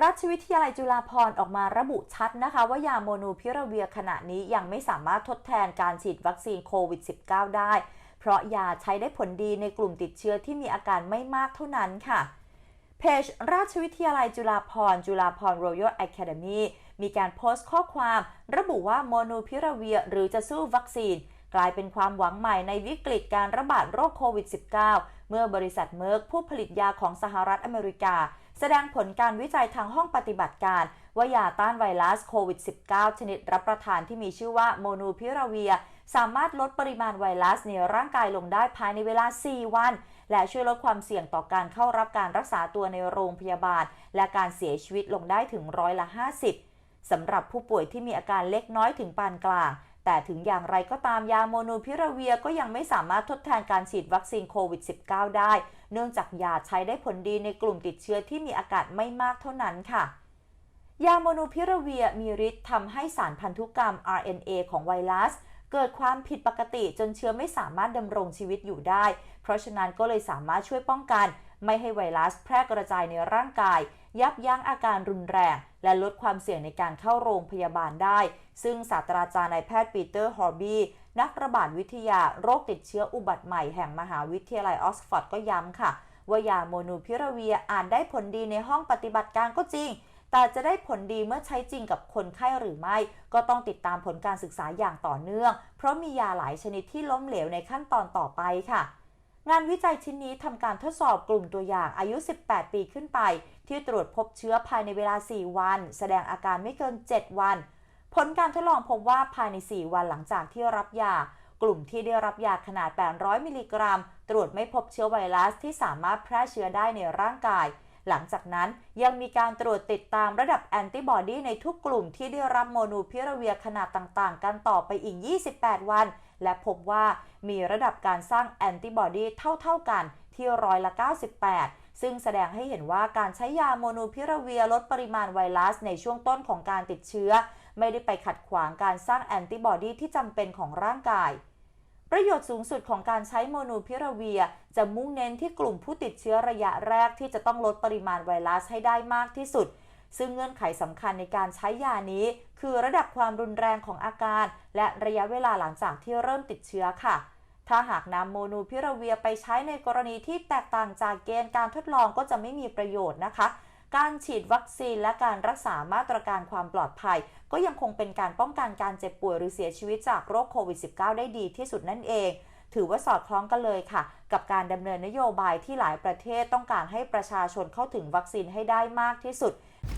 ราชวิทยาลัยจุฬาภรณ์ออกมาระบุชัดนะคะ ว่ายาโมนูพิราเวียขณะนี้ยังไม่สามารถทดแทนการฉีดวัคซีนโควิด -19 ได้ เพราะยาใช้ได้ผลดีในกลุ่มติดเชื้อที่มีอาการไม่มากเท่านั้นค่ะเพจราชวิทยาลัยจุฬาภรณ์จุฬาภรณ์ Royal Academy มีการโพสต์ข้อความ ระบุว่าโมนูพิราเวียหรือจะสู้วัคซีน กลายเป็นความหวังใหม่ในวิกฤตการระบาดโรคโควิด -19 เมื่อบริษัทเมอร์กผู้ผลิตยาของสหรัฐอเมริกา แสดงผลการวิจัยทางห้องปฏิบัติการ ว่ายาต้านไวรัสโควิด -19 ชนิดรับประทานที่มีชื่อว่าโมนูพิราเวีย สามารถลดปริมาณไวรัสในร่างกายลงได้ภายในเวลา 4 วัน และช่วยลดความเสี่ยงต่อการเข้ารับการรักษาตัวในโรงพยาบาล และการเสียชีวิตลงได้ถึงร้อยละ 50สำหรับผู้ป่วยที่มีอาการเล็กน้อยถึงปานกลาง แต่ถึงอย่างไรก็ตามยาโมโนพิราเวียก็ยังไม่สามารถทดแทนการฉีดวัคซีนโควิด -19 ได้ เนื่องจากยาใช้ได้ผลดีในกลุ่มติดเชื้อที่มีอาการไม่มากเท่านั้นค่ะยาโมโนพิราเวียมีฤทธิ์ทำให้สารพันธุกรรม RNA ของไวรัส เกิดความผิดปกติจนเชื้อไม่สามารถดำรงชีวิตอยู่ได้ เพราะฉะนั้นก็เลยสามารถช่วยป้องกัน ไม่ให้ไวรัสแพร่กระจายในร่างกาย ยับยั้งอาการรุนแรง และลดความเสี่ยงในการเข้าโรงพยาบาลได้ ซึ่งศาสตราจารย์นายแพทย์ปีเตอร์ฮอร์บีนักระบาดวิทยาโรคติดเชื้ออุบัติใหม่แห่งมหาวิทยาลัยออกซฟอร์ดก็ย้ำค่ะ ว่ายาโมนูพิราเวียอ่าจได้ผลดีในห้องปฏิบัติการก็จริง แต่จะได้ผลดีเมื่อใช้จริงกับคนไข้หรือไม่ ก็ต้องติดตามผลการศึกษาอย่างต่อเนื่อง เพราะมียาหลายชนิดที่ล้มเหลวในขั้นตอนต่อไปค่ะ งานวิจัยชิ้นนี้ทำการทดสอบกลุ่มตัวอย่างอายุ 18 ปีขึ้นไป ที่ตรวจพบเชื้อภายในเวลา 4 วัน แสดงอาการไม่เกิน 7 วัน ผลการทดลองพบว่าภายใน 4 วันหลังจากที่รับยา กลุ่มที่ได้รับยาขนาด 800 มิลลิกรัม ตรวจไม่พบเชื้อไวรัสที่สามารถแพร่เชื้อได้ในร่างกาย หลังจากนั้นยังมีการตรวจติดตามระดับแอนติบอดีในทุกกลุ่มที่ได้รับโมนูพิราเวียขนาดต่างๆ กันต่อไปอีก 28 วัน และพบว่ามีระดับการสร้างแอนติบอดีเท่าๆกันที่ร้อยละ 98ซึ่งแสดงให้เห็นว่าการใช้ยาโมนูพิราเวียลดปริมาณไวรัสในช่วงต้นของการติดเชื้อ ไม่ได้ไปขัดขวางการสร้างแอนติบอดีที่จำเป็นของร่างกาย ประโยชน์สูงสุดของการใช้โมนูพิราเวีย จะมุ่งเน้นที่กลุ่มผู้ติดเชื้อระยะแรกที่จะต้องลดปริมาณไวรัสให้ได้มากที่สุด ซึ่งเงื่อนไขสำคัญในการใช้ยานี้ คือระดับความรุนแรงของอาการ และระยะเวลาหลังจากที่เริ่มติดเชื้อค่ะ ถ้าหากนำโมนูพิราเวียไปใช้ในกรณีที่แตกต่างจากเกณฑ์การทดลองก็จะไม่มีประโยชน์นะคะ การฉีดวัคซีนและการรักษามาตรการความปลอดภัย ก็ยังคงเป็นการป้องกันการเจ็บป่วยหรือเสียชีวิตจากโรคโควิด -19 ได้ดีที่สุดนั่นเอง ถือว่าสอดคล้องกันเลยค่ะ กับการดำเนินนโยบายที่หลายประเทศต้องการให้ประชาชนเข้าถึงวัคซีนให้ได้มากที่สุด